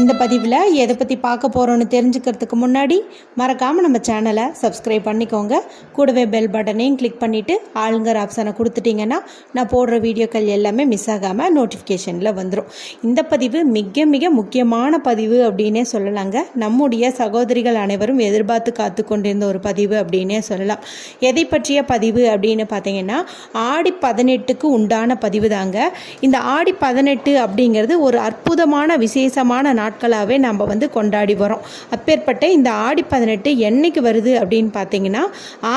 இந்த பதிவில் எதை பற்றி பார்க்க போகிறோன்னு தெரிஞ்சுக்கிறதுக்கு முன்னாடி மறக்காமல் நம்ம சேனலை சப்ஸ்கிரைப் பண்ணிக்கோங்க. கூடவே பெல் பட்டனையும் கிளிக் பண்ணிவிட்டு ஆளுங்கர் ஆப்ஷனை கொடுத்துட்டிங்கன்னா நான் போடுற வீடியோக்கள் எல்லாமே மிஸ் ஆகாமல் நோட்டிஃபிகேஷனில் வந்துடும் இந்த பதிவு மிக மிக முக்கியமான பதிவு அப்படின்னே சொல்லலாங்க. நம்முடைய சகோதரிகள் அனைவரும் எதிர்பார்த்து காத்து கொண்டிருந்த ஒரு பதிவு அப்படின்னே சொல்லலாம். எதை பற்றிய பதிவு அப்படின்னு பார்த்தீங்கன்னா ஆடி பதினெட்டுக்கு உண்டான பதிவு தாங்க இந்த ஆடி பதினெட்டு அப்படிங்கிறது ஒரு அற்புதமான விசேஷமான நாட்களாகவே நம்ம வந்து கொண்டாடி வரோம். அப்பேற்பட்ட இந்த ஆடி பதினெட்டு என்னைக்கு வருது அப்படின்னு பார்த்தீங்கன்னா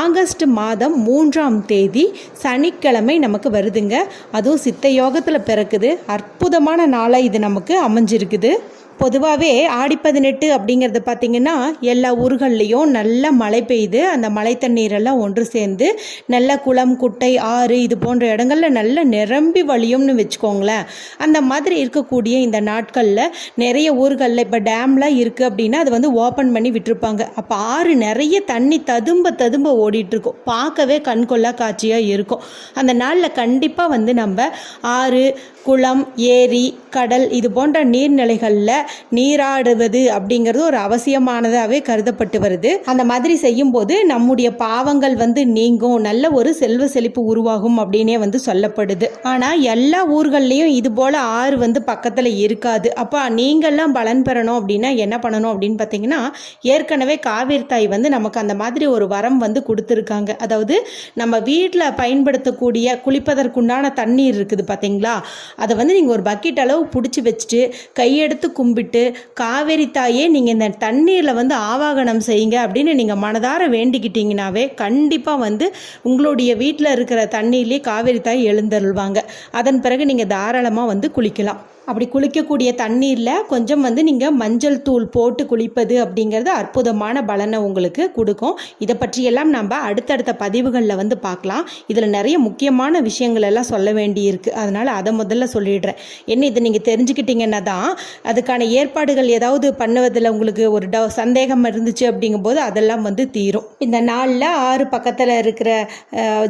ஆகஸ்ட் மாதம் மூன்றாம் தேதி சனிக்கிழமை நமக்கு வருதுங்க. அதுவும் சித்த யோகத்தில் பிறக்குது. அற்புதமான நாளாக இது நமக்கு அமைஞ்சிருக்குது. பொதுவாகவே ஆடி பதினெட்டு அப்படிங்கிறது பார்த்திங்கன்னா எல்லா ஊர்கள்லேயும் நல்லா மழை பெய்யுது அந்த மழை தண்ணீரெல்லாம் ஒன்று சேர்ந்து நல்ல குளம் குட்டை ஆறு இது போன்ற இடங்களில் நல்ல நிரம்பி வழியும்னு வச்சுக்கோங்களேன். அந்த மாதிரி இருக்கக்கூடிய இந்த நாட்களில் நிறைய ஊர்களில் இப்போ டேம்லாம் இருக்குது அப்படின்னா அது வந்து ஓப்பன் பண்ணி விட்டுருப்பாங்க. அப்போ ஆறு நிறைய தண்ணி ததும்ப ததும்ப ஓடிட்டுருக்கும். பார்க்கவே கண்கொள்ளா காட்சியாக இருக்கும். அந்த நாளில் கண்டிப்பாக வந்து நம்ம ஆறு குளம் ஏரி கடல் இது போன்ற நீர்நிலைகளில் நீராடுவது அப்படிங்கிறது ஒரு அவசியமானதாகவே கருதப்பட்டு வருது. அந்த மாதிரி செய்யும்போது நம்முடைய பாவங்கள் வந்து நீங்கும் நல்ல ஒரு செல்வ செழிப்பு உருவாகும் அப்படின்னே வந்து சொல்லப்படுது. ஆனால் எல்லா ஊர்கள்லேயும் இது போல் ஆறு வந்து பக்கத்தில் இருக்காது. அப்போ நீங்கள்லாம் பலன் பெறணும் அப்படின்னா என்ன பண்ணணும் அப்படின்னு பார்த்தீங்கன்னா ஏற்கனவே காவேரி தாய் வந்து நமக்கு அந்த மாதிரி ஒரு வரம் வந்து கொடுத்துருக்காங்க. அதாவது நம்ம வீட்டில் பயன்படுத்தக்கூடிய குளிப்பதற்குண்டான தண்ணீர் இருக்குது பார்த்தீங்களா அதை வந்து நீங்கள் ஒரு பக்கெட் அளவு பிடிச்சி வச்சுட்டு கையெடுத்து கும்பிட்டு காவேரி தாயே நீங்கள் இந்த தண்ணீரில் வந்து ஆவாகனம் செய்யுங்க அப்படின்னு நீங்கள் மனதார வேண்டிக்கிட்டீங்கனாவே கண்டிப்பாக வந்து உங்களுடைய வீட்டில் இருக்கிற தண்ணீர்லேயே காவேரி தாய் எழுந்தருள்வாங்க. அதன் பிறகு நீங்கள் தாராளமாக வந்து குளிக்கலாம். அப்படி குளிக்கக்கூடிய தண்ணீரில் கொஞ்சம் வந்து நீங்கள் மஞ்சள் தூள் போட்டு குளிப்பது அப்படிங்கிறது அற்புதமான பலனை உங்களுக்கு கொடுக்கும். இதை பற்றியெல்லாம் நம்ம அடுத்தடுத்த பதிவுகளில் வந்து பார்க்கலாம். இதில் நிறைய முக்கியமான விஷயங்கள் எல்லாம் சொல்ல வேண்டியிருக்கு. அதனால் அதை முதல்ல சொல்லிடுறேன். என்ன இதை நீங்கள் தெரிஞ்சுக்கிட்டீங்கன்னா தான் அதுக்கான ஏற்பாடுகள் ஏதாவது பண்ணுவதில் உங்களுக்கு ஒரு ட சந்தேகம் இருந்துச்சு அப்படிங்கும்போது அதெல்லாம் வந்து தீரும். இந்த நாளில் ஆறு பக்கத்தில் இருக்கிற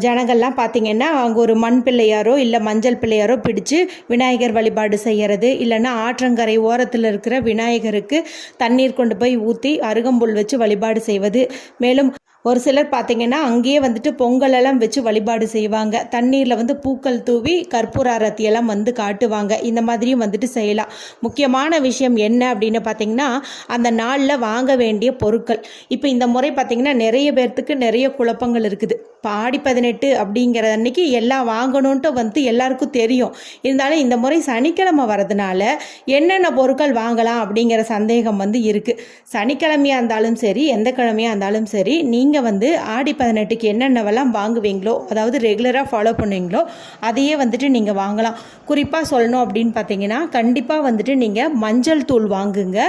ஜனங்கள்லாம் பார்த்தீங்கன்னா அவங்க ஒரு மண் பிள்ளையாரோ இல்லை மஞ்சள் பிள்ளையாரோ பிடிச்சு விநாயகர் வழிபாடு செய்கிறது. இல்லைன்னா ஆற்றங்கரை ஓரத்தில் இருக்கிற விநாயகருக்கு தண்ணீர் கொண்டு போய் ஊற்றி அருகம்புல் வச்சு வழிபாடு செய்வது. மேலும் ஒரு சிலர் பார்த்தீங்கன்னா அங்கேயே வந்துட்டு பொங்கலெல்லாம் வச்சு வழிபாடு செய்வாங்க. தண்ணீரில் வந்து பூக்கள் தூவி கற்பூர அரத்தியெல்லாம் வந்து காட்டுவாங்க. இந்த மாதிரியும் வந்துட்டு செய்யலாம். முக்கியமான விஷயம் என்ன அப்படின்னு பார்த்தீங்கன்னா அந்த நாளில் வாங்க வேண்டிய பொருட்கள். இப்போ இந்த முறை பார்த்திங்கன்னா நிறைய பேர்த்துக்கு நிறைய குழப்பங்கள் இருக்குது. பாடி பதினெட்டு அப்படிங்கிற அன்னைக்கு எல்லாம் வாங்கணுன்ட்டு வந்து எல்லாருக்கும் தெரியும். இருந்தாலும் இந்த முறை சனிக்கிழமை வரதுனால என்னென்ன பொருட்கள் வாங்கலாம் அப்படிங்கிற சந்தேகம் வந்து இருக்குது சனிக்கிழமையாக இருந்தாலும் சரி எந்த கிழமையாக இருந்தாலும் சரி நீங்கள் வந்து ஆடி பதினெட்டுக்கு என்னென்னவெல்லாம் வாங்குவீங்களோ அதாவது ரெகுலராக ஃபாலோ பண்ணுவீங்களோ அதையே வந்துட்டு நீங்கள் வாங்கலாம். குறிப்பாக சொல்லணும் அப்படின்னு பார்த்தீங்கன்னா கண்டிப்பாக வந்துட்டு நீங்கள் மஞ்சள் தூள் வாங்குங்க.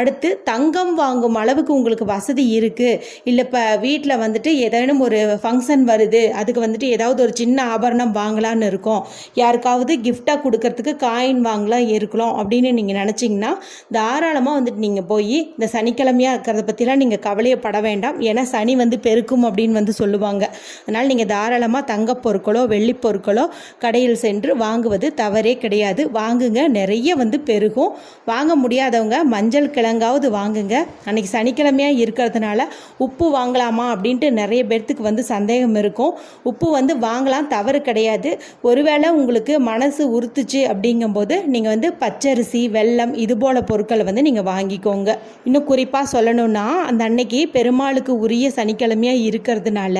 அடுத்து தங்கம் வாங்கும் அளவுக்கு உங்களுக்கு வசதி இருக்குது இல்லை இப்போ வீட்டில் வந்துட்டு ஏதேனும் ஒரு ஃபங்க்ஷன் வருது அதுக்கு வந்துட்டு ஏதாவது ஒரு சின்ன ஆபரணம் வாங்கலான்னு இருக்கோம். யாருக்காவது கிஃப்டாக கொடுக்கறதுக்கு காயின் வாங்கலாம் இருக்கலாம் அப்படின்னு நீங்கள் நினச்சிங்கன்னா தாராளமாக வந்துட்டு நீங்கள் போய் இந்த சனிக்கிழமையாக இருக்கிறத பற்றிலாம் நீங்கள் கவலையப்பட வேண்டாம். ஏன்னா சனி வந்து பெருக்கும் அப்படின்னு வந்து சொல்லுவாங்க. அதனால் நீங்கள் தாராளமாக தங்கப் பொருட்களோ வெள்ளிப் பொருட்களோ கடையில் சென்று வாங்குவது தவறே கிடையாது. வாங்குங்க. நிறைய வந்து பெருகும். வாங்க முடியாதவங்க மஞ்சள் கிழங்காவது வாங்குங்க. அன்னைக்கு சனிக்கிழமையாக இருக்கிறதுனால உப்பு வாங்கலாமா அப்படின்ட்டு நிறைய பேர்த்துக்கு வந்து சந்தேகம் இருக்கும். உப்பு வந்து வாங்கலாம் தவறு கிடையாது. ஒருவேளை உங்களுக்கு மனசு உறுத்துச்சு அப்படிங்கும்போது நீங்கள் வந்து பச்சரிசி வெல்லம் இது போல் பொருட்களை வந்து நீங்கள் வாங்கிக்கோங்க. இன்னும் குறிப்பாக சொல்லணும்னா அந்த அன்னைக்கு பெருமாளுக்கு உரிய சனிக்கிழமை சனிக்கிழமையாக இருக்கிறதுனால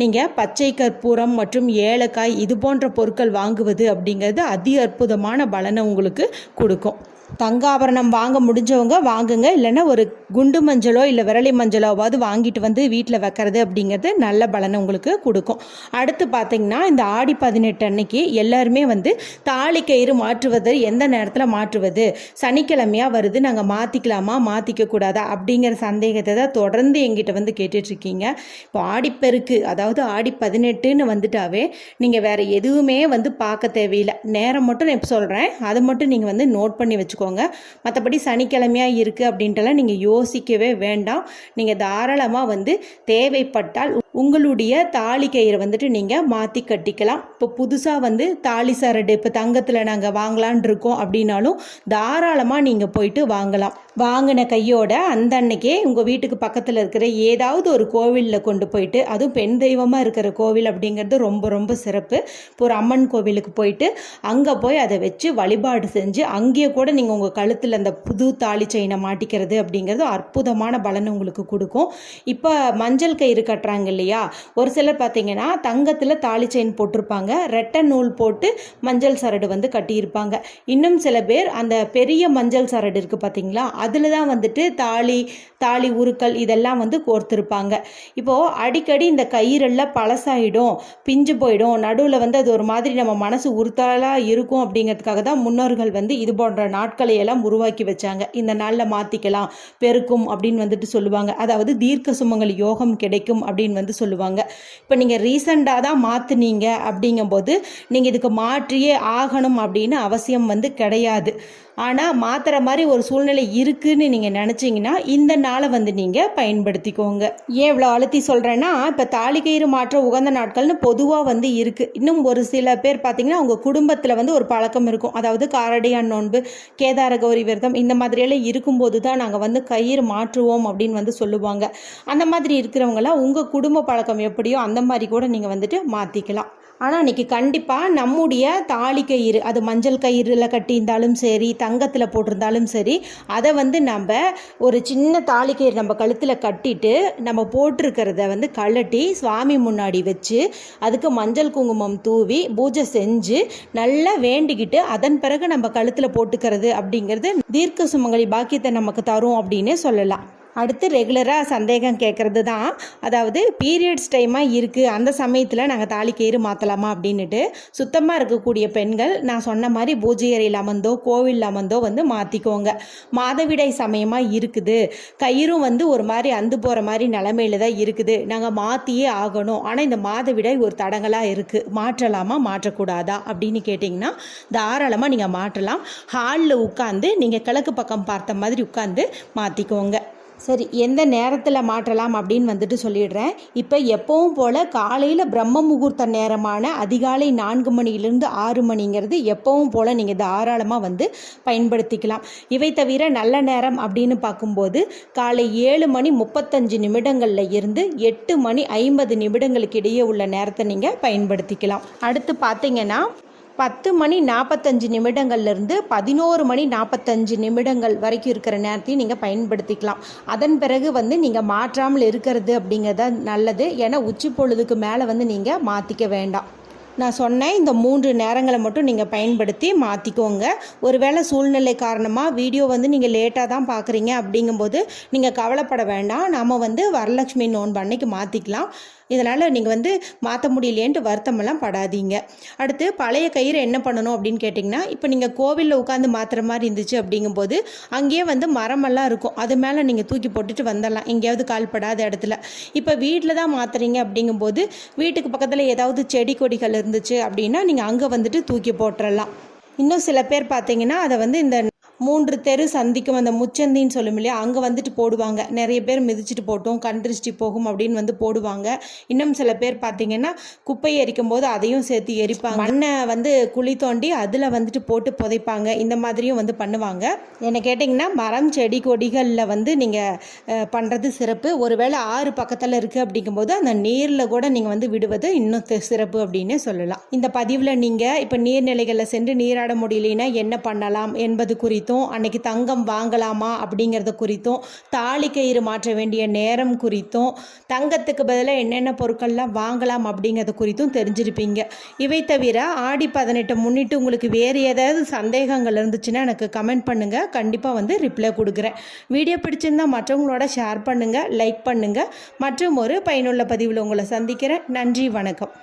நீங்கள் பச்சை கற்பூரம் மற்றும் ஏலக்காய் இது போன்ற பொருட்கள் வாங்குவது அப்படிங்கிறது அதி அற்புதமான பலனை உங்களுக்கு கொடுக்கும். தங்க ஆபரணம் வாங்க முடிஞ்சவங்க வாங்குங்க. இல்லைன்னா ஒரு குண்டு மஞ்சளோ இல்லை விரலி மஞ்சளோவாவது வாங்கிட்டு வந்து வீட்டில் வைக்கிறது அப்படிங்கிறது நல்ல பலனை உங்களுக்கு கொடுக்கும். அடுத்து பார்த்திங்கன்னா இந்த ஆடி பதினெட்டு அன்னைக்கு எல்லாருமே வந்து தாலி கயிறு மாற்றுவது எந்த நேரத்தில் மாற்றுவது? சனிக்கிழமையாக வருது நாங்கள் மாற்றிக்கலாமா மாற்றிக்க கூடாதா அப்படிங்கிற சந்தேகத்தை தான் தொடர்ந்து எங்கிட்ட வந்து கேட்டுட்ருக்கீங்க. இப்போ ஆடிப்பெருக்கு அதாவது ஆடி பதினெட்டுன்னு வந்துட்டாவே நீங்கள் வேறு எதுவுமே வந்து பார்க்க தேவையில்லை. நேரம் மட்டும் நான் இப்போ சொல்கிறேன் அதை மட்டும் நீங்கள் வந்து நோட் பண்ணி வச்சுக்கோங்க. மற்றபடி சனிக்கிழமையாக இருக்குது அப்படின்ட்டுலாம் நீங்கள் யோசிக்கவே வேண்டாம். நீங்கள் தாராளமாக வந்து தேவைப்பட்டால் உங்களுடைய தாலி கயிறை வந்துட்டு நீங்கள் மாற்றி கட்டிக்கலாம். இப்போ புதுசாக வந்து தாலி சரடு இப்போ தங்கத்தில் நாங்கள் வாங்கலான் இருக்கோம் அப்படின்னாலும் தாராளமாக நீங்கள் போயிட்டு வாங்கலாம். வாங்கின கையோட அந்த அன்னைக்கே உங்கள் வீட்டுக்கு பக்கத்தில் இருக்கிற ஏதாவது ஒரு கோவிலில் கொண்டு போயிட்டு அதுவும் பெண் தெய்வமாக இருக்கிற கோவில் அப்படிங்கிறது ரொம்ப ரொம்ப சிறப்பு. இப்போ ஒரு அம்மன் கோவிலுக்கு போயிட்டு அங்கே போய் அதை வச்சு வழிபாடு செஞ்சு அங்கேயே கூட நீங்கள் உங்கள் கழுத்தில் அந்த புது தாலி செயினை மாட்டிக்கிறது அப்படிங்கிறது அற்புதமான பலன் உங்களுக்கு கொடுக்கும். இப்போ மஞ்சள் கயிறு கட்டுறாங்க இல்லையா? ஒரு சிலர் பார்த்தீங்கன்னா தங்கத்தில் தாலி செயின் போட்டிருப்பாங்க. ரெட்டை நூல் போட்டு மஞ்சள் சரடு வந்து கட்டியிருப்பாங்க. இன்னும் சில பேர் அந்த பெரிய மஞ்சள் சரடு இருக்குது பார்த்தீங்களா? அதில் தான் வந்துட்டு தாலி தாலி உருக்கள் இதெல்லாம் வந்து கோர்த்துருப்பாங்க. இப்போது அடிக்கடி இந்த கயிறெல்லாம் பழசாயிடும் பிஞ்சு போயிடும். நடுவில் வந்து அது ஒரு மாதிரி நம்ம மனசு உறுத்தலாக இருக்கும் அப்படிங்கிறதுக்காக தான் முன்னோர்கள் வந்து இது போன்ற நாட்களை எல்லாம் உருவாக்கி வச்சாங்க. இந்த நாளில் மாற்றிக்கலாம் பெருக்கும் அப்படின்னு வந்துட்டு சொல்லுவாங்க. அதாவது தீர்க்க சுமங்கல் யோகம் கிடைக்கும் அப்படின்னு வந்து சொல்லுவாங்க. இப்போ நீங்கள் ரீசண்டாக தான் மாற்றுனீங்க அப்படிங்கும்போது நீங்கள் இதுக்கு மாற்றியே ஆகணும் அப்படின்னு அவசியம் வந்து கிடையாது. ஆனால் மாற்றுற மாதிரி ஒரு சூழ்நிலை இருக்குதுன்னு நீங்கள் நினச்சிங்கன்னா இந்த நாளை வந்து நீங்கள் பயன்படுத்திக்கோங்க. ஏன் இவ்வளோ அழுத்தி சொல்கிறேன்னா இப்போ தாலி கயிறு மாற்ற உகந்த நாட்கள்னு பொதுவாக வந்து இருக்குது இன்னும் ஒரு சில பேர் பார்த்தீங்கன்னா அவங்க குடும்பத்தில் வந்து ஒரு பழக்கம் இருக்கும். அதாவது காரடியான் நோன்பு கேதார கௌரி விரதம் இந்த மாதிரியெல்லாம் இருக்கும்போது தான் நாங்கள் வந்து கயிறு மாற்றுவோம் அப்படின்னு வந்து சொல்லுவாங்க. அந்த மாதிரி இருக்கிறவங்களாம் உங்கள் குடும்ப பழக்கம் எப்படியோ அந்த மாதிரி கூட நீங்கள் வந்துட்டு மாற்றிக்கலாம் ஆனால் இன்றைக்கி கண்டிப்பாக நம்முடைய தாலி கயிறு அது மஞ்சள் கயிறில் கட்டியிருந்தாலும் சரி தங்கத்தில் போட்டிருந்தாலும் சரி அதை வந்து நம்ம ஒரு சின்ன தாலி கயிறு நம்ம கழுத்தில் கட்டிட்டு நம்ம போட்டிருக்கிறத வந்து கழட்டி சுவாமி முன்னாடி வச்சு அதுக்கு மஞ்சள் குங்குமம் தூவி பூஜை செஞ்சு நல்லா வேண்டிக்கிட்டு அதன் பிறகு நம்ம கழுத்தில் போட்டுக்கிறது அப்படிங்கிறது தீர்க்க சுமங்கலி பாக்கியத்தை நமக்கு தரும் அப்படின்னே சொல்லலாம். அடுத்து ரெகுலராக சந்தேகம் கேட்குறது தான். அதாவது பீரியட்ஸ் டைமாக இருக்குது அந்த சமயத்தில் நாங்கள் தாலி கயிறு மாற்றலாமா அப்படின்னுட்டு சுத்தமாக இருக்கக்கூடிய பெண்கள் நான் சொன்ன மாதிரி பூஜை அறையில் அமர்ந்தோ கோவில் அமர்ந்தோ வந்து மாற்றிக்கோங்க மாதவிடை சமயமாக இருக்குது. கயிறும் வந்து ஒரு மாதிரி அந்து போகிற மாதிரி நிலமையில தான் இருக்குது. நாங்கள் மாற்றியே ஆகணும். ஆனால் இந்த மாதவிடை ஒரு தடங்களாக இருக்குது மாற்றலாமா மாற்றக்கூடாதா அப்படின்னு கேட்டிங்கன்னா தாராளமாக நீங்கள் மாற்றலாம். ஹாலில் உட்காந்து நீங்கள் கிழக்கு பக்கம் பார்த்த மாதிரி உட்காந்து மாற்றிக்கோங்க சரி எந்த நேரத்தில் மாற்றலாம் அப்படின்னு வந்துட்டு சொல்லிடுறேன். இப்போ எப்பவும் போல் காலையில் பிரம்ம முகூர்த்த நேரமான அதிகாலை நான்கு மணியிலிருந்து ஆறு மணிங்கிறது எப்பவும் போல் நீங்கள் தாராளமாக வந்து பயன்படுத்திக்கலாம். இவை தவிர நல்ல நேரம் அப்படின்னு பார்க்கும்போது காலை ஏழு மணி முப்பத்தஞ்சு நிமிடங்களில் இருந்து எட்டு மணி ஐம்பது நிமிடங்களுக்கு இடையே உள்ள நேரத்தை நீங்கள் பயன்படுத்திக்கலாம். அடுத்து பார்த்தீங்கன்னா பத்து மணி நாற்பத்தஞ்சு நிமிடங்கள்லேருந்து பதினோரு மணி நாற்பத்தஞ்சு நிமிடங்கள் வரைக்கும் இருக்கிற நேரத்தையும் நீங்கள் பயன்படுத்திக்கலாம். அதன் பிறகு வந்து நீங்கள் மாற்றாமல் இருக்கிறது அப்படிங்கிறத நல்லது. ஏன்னா உச்சி பொழுதுக்கு மேலே வந்து நீங்கள் மாற்றிக்க வேண்டாம். நான் சொன்னேன் இந்த மூன்று நேரங்களை மட்டும் நீங்கள் பயன்படுத்தி மாற்றிக்கோங்க ஒருவேளை சூழ்நிலை காரணமாக வீடியோ வந்து நீங்கள் லேட்டாக தான் பார்க்குறீங்க அப்படிங்கும்போது நீங்கள் கவலைப்பட வேண்டாம். நாம் வந்து வரலட்சுமி நோன்பு அன்னைக்கு மாற்றிக்கலாம் இதனால் நீங்கள் வந்து மாற்ற முடியலேன்ட்டு வருத்தமெல்லாம் படாதீங்க. அடுத்து பழைய கயிறு என்ன பண்ணணும் அப்படின்னு கேட்டிங்கன்னா இப்போ நீங்கள் கோவிலில் உட்காந்து மாற்றுற மாதிரி இருந்துச்சு அப்படிங்கும்போது அங்கேயே வந்து மரமெல்லாம் இருக்கும். அது மேலே நீங்கள் தூக்கி போட்டுட்டு வந்துடலாம். எங்கேயாவது கால்படாத இடத்துல. இப்போ வீட்டில் தான் மாற்றுறீங்க அப்படிங்கும்போது வீட்டுக்கு பக்கத்தில் ஏதாவது செடி கொடிகள் இருந்துச்சு அப்படின்னா நீங்கள் அங்கே வந்துட்டு தூக்கி போட்டுடலாம் இன்னும் சில பேர் பார்த்தீங்கன்னா அதை வந்து இந்த மூன்று தெரு சந்திக்கும் அந்த முச்சந்தின்னு சொல்லும் இல்லையா அங்கே வந்துட்டு போடுவாங்க. நிறைய பேர் மிதிச்சிட்டு போட்டோம் கண் போகும் அப்படின்னு வந்து போடுவாங்க. இன்னும் சில பேர் பார்த்தீங்கன்னா குப்பை எரிக்கும் போது அதையும் சேர்த்து எரிப்பாங்க. மண்ணை வந்து குழி தோண்டி அதில் வந்துட்டு போட்டு புதைப்பாங்க. இந்த மாதிரியும் வந்து பண்ணுவாங்க. என்ன கேட்டிங்கன்னா மரம் செடி கொடிகளில் வந்து நீங்கள் பண்ணுறது சிறப்பு. ஒருவேளை ஆறு பக்கத்தில் இருக்குது அப்படிங்கும்போது அந்த நீரில் கூட நீங்கள் வந்து விடுவது இன்னும் சிறப்பு அப்படின்னு சொல்லலாம். இந்த பதிவில் நீங்கள் இப்போ நீர்நிலைகளில் சென்று நீராட முடியலன்னா என்ன பண்ணலாம் என்பது குறித்து குறித்தும் அன்னைக்கு தங்கம் வாங்கலாமா அப்படிங்கிறத குறித்தும் தாலி கயிறு மாற்ற வேண்டிய நேரம் குறித்தும் தங்கத்துக்கு பதிலாக என்னென்ன பொருட்கள்லாம் வாங்கலாம் அப்படிங்கிறத குறித்தும் தெரிஞ்சிருப்பீங்க. இவை தவிர ஆடி பதினெட்டை முன்னிட்டு உங்களுக்கு வேறு ஏதாவது சந்தேகங்கள் இருந்துச்சுன்னா எனக்கு கமெண்ட் பண்ணுங்கள் கண்டிப்பாக வந்து ரிப்ளை கொடுக்குறேன். வீடியோ பிடிச்சிருந்தால் மற்றவங்களோட ஷேர் பண்ணுங்கள் லைக் பண்ணுங்கள் மற்றும் ஒரு பயனுள்ள பதிவில் உங்களை சந்திக்கிறேன். நன்றி வணக்கம்.